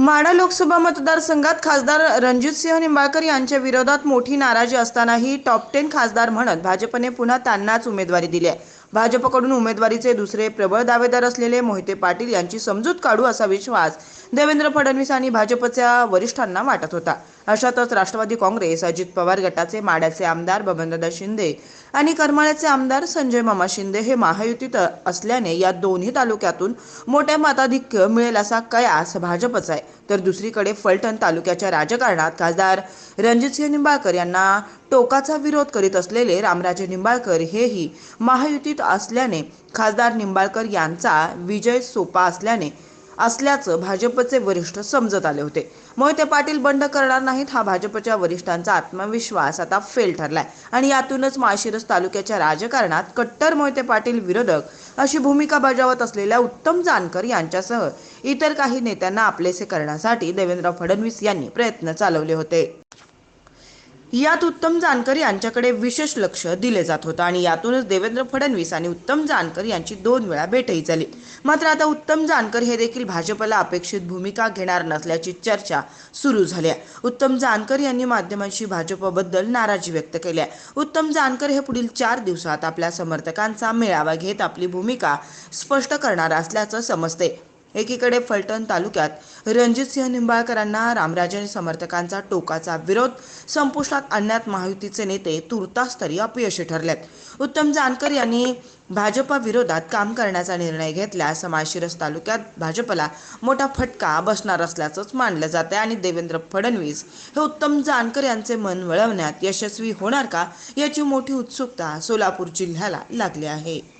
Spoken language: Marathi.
माढा लोकसभा मतदारसंघात खासदार रणजितसिंह निंबाळकर यांच्या विरोधात मोठी नाराजी असतानाही टॉप टेन खासदार म्हणत भाजपने पुन्हा त्यांनाच उमेदवारी दिली आहे. भाजपकडून उमेदवारीचे दुसरे प्रबळ दावेदार असलेले मोहिते पाटील यांची समजूत काढू असा विश्वास देवेंद्र फडणवीस आणि भाजपच्या वरिष्ठांना वाटत होता. अशातच राष्ट्रवादी काँग्रेस अजित पवार गटाचे माड्याचे आमदार बबनदादा शिंदे आणि करमाळ्याचे आमदार संजय मामा शिंदे हे महायुतीत असल्याने या दोन्ही तालुक्यातून मोठ्या मताधिक्य मिळेल असा कयास भाजपचा आहे. तर दुसरीकडे फलटण तालुक्याच्या राजकारणात खासदार रणजितसिंह निंबाळकर यांना टोकाचा विरोध करीत असलेले रामराजे निंबाळकर हेही महायुतीत असल्याने खासदार निंबाळकर यांचा विजय सोपा असल्याने असल्याचं भाजपचे वरिष्ठ समजत आले होते. मोहिते पाटील बंड करणार नाहीत हा भाजपच्या वरिष्ठांचा आत्मविश्वास आता फेल ठरलाय. आणि यातूनच माळशिरस तालुक्याच्या राजकारणात कट्टर मोहिते पाटील विरोधक अशी भूमिका बजावत असलेल्या उत्तम जानकर यांच्यासह इतर काही नेत्यांना आपलेसे करण्यासाठी देवेंद्र फडणवीस यांनी प्रयत्न चालवले होते. यात उत्तम जानकर यांच्याकडे विशेष लक्ष दिले जात होतं आणि यातूनच देवेंद्र फडणवीस आणि उत्तम जानकर यांची दोन वेळा भेटही झाली. मात्र आता उत्तम जानकर हे देखील भाजपला अपेक्षित भूमिका घेणार नसल्याची चर्चा सुरू झाली आहे. उत्तम जानकर यांनी माध्यमांशी भाजपबद्दल नाराजी व्यक्त केली आहे. उत्तम जानकर हे पुढील चार दिवसात आपल्या समर्थकांचा मेळावा घेत आपली भूमिका स्पष्ट करणार असल्याचं समजते. एकीकडे फलटण तालुक्यात रणजितसिंह निंबाळकरांना रामराजे समर्थकांचा टोकाचा विरोध संपुष्टात आणण्यात महायुतीचे नेते तुर्तास तरी अपयशी ठरलेत. उत्तम जानकर यांनी भाजपा विरोधात काम करण्याचा निर्णय घेतला समाजशिरस तालुक्यात भाजपला मोठा फटका बसणार असल्याचंच मानलं जात आहे आणि देवेंद्र फडणवीस हे उत्तम जानकर यांचे मन वळवण्यात यशस्वी होणार का याची मोठी उत्सुकता सोलापूर जिल्ह्याला लागली आहे.